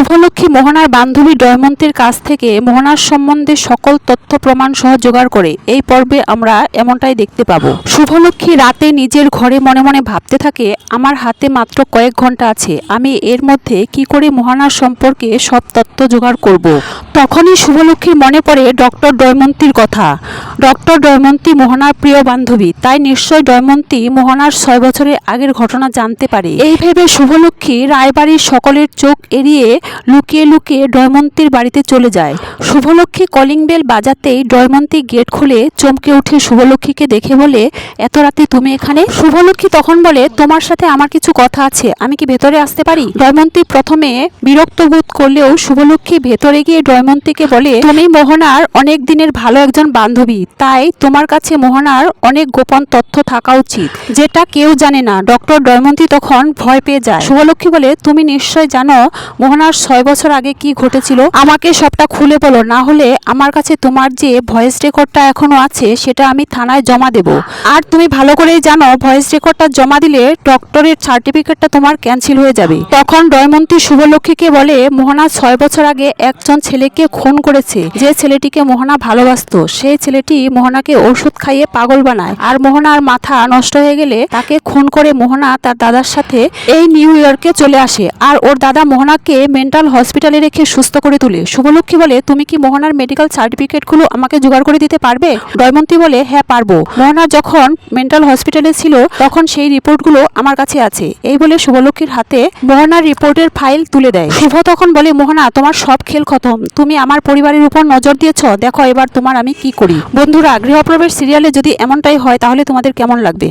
শুভলক্ষ্মী মোহনার বান্ধবী ডয়মন্তীর কাছ থেকে মোহনার সম্বন্ধে সকল তথ্য, প্রমাণ সহ জোগাড় করে এই পর্বে আমরা এমনটাই দেখতে পাবো। শুভলক্ষ্মী রাতে নিজের ঘরে মনে মনে ভাবতে থাকে, আমার হাতে মাত্র কয়েক ঘণ্টা আছে, আমি এর মধ্যে কি করে মোহনার সম্পর্কে সব তথ্য জোগাড় করব। তখনই শুভলক্ষ্মীর মনে পড়ে ডক্টর ডয়মন্তীর কথা। ডক্টর ডয়মন্তী মোহনার প্রিয় বান্ধবী, তাই নিশ্চয় ডয়মন্তী মোহনার ছয় বছরের আগের ঘটনা জানতে পারে। এই ভেবে শুভলক্ষ্মী রায়বাড়ির সকলের চোখ এড়িয়ে লুকিয়ে লুকিয়ে ডয়মন্তীর বাড়িতে চলে যায়। শুভলক্ষ্মী কলিং বেল বাজাতেই ডয়মন্তী গেট খুলে চমকে উঠে শুভলক্ষ্মীকে দেখে বলে, এত রাতে তুমি এখানে? শুভলক্ষ্মী তখন বলে, তোমার সাথে আমার কিছু কথা আছে, আমি কি ভেতরে আসতে পারি? ডয়মন্তী প্রথমে বিরক্ত বোধ করলেও শুভলক্ষ্মী ভেতরে গিয়ে ডয়মন্তীকে বলে, তুমি মোহনার অনেক দিনের ভালো একজন বান্ধবী, তাই তোমার কাছে মোহনার অনেক গোপন তথ্য থাকা উচিত, যেটা কেউ জানে না। ডক্টর ডয়মন্তী তখন ভয় পেয়ে যায়। শুভলক্ষ্মী বলে, তুমি নিশ্চয় জানো, মোহনার ছয় বছর আগে কি ঘটেছিল? আমাকে সবটা খুলে বলো, না হলে আমার কাছে তোমার যে ভয়েস রেকর্ডটা এখনও আছে, সেটা আমি থানায় জমা দেব। আর তুমি ভালো করেই জানো ভয়েস রেকর্ডটা জমা দিলে ডক্টরের সার্টিফিকেটটা তোমার ক্যান্সেল হয়ে যাবে। তখন ডয়মন্তী শুভলক্ষ্মীকে বলে, মোহনা, ছয় বছর আগে একজন ছেলেকে খুন করেছে। যে ছেলেটিকে মোহনা ভালোবাসতো, সেই ছেলেটি মোহনাকে ওষুধ খাইয়ে পাগল বানায়। আর মোহনার মাথা নষ্ট হয়ে গেলে তাকে খুন করে মোহনা তার দাদার সাথে এই নিউ ইয়র্কে চলে আসে। আর ওর দাদা মোহনাকে মেন্টাল হসপিটালে রেখে সুস্থ করে তোলে। শুভলক্ষ্মী বলে, তুমি কি মোহনার মেডিকেল সার্টিফিকেটগুলো আমাকে জোগাড় করে দিতে পারবে? দয়মন্তী বলে হ্যাঁ পারব। মোহনা যখন মেন্টাল হসপিটালে ছিল, তখন সেই রিপোর্টগুলো আমার কাছে আছে। এই বলে শুভলক্ষ্মীর হাতে মোহনার রিপোর্টের ফাইল তুলে দেয়। শুভ তখন বলে, মোহনা, তোমার সব খেল খতম। তুমি আমার পরিবারের উপর নজর দিয়েছ। দেখো এবার তোমার আমি কি করি। বন্ধুরা, গৃহপ্রবেশ সিরিয়ালে যদি এমনটাই হয়, তাহলে তোমাদের কেমন লাগবে?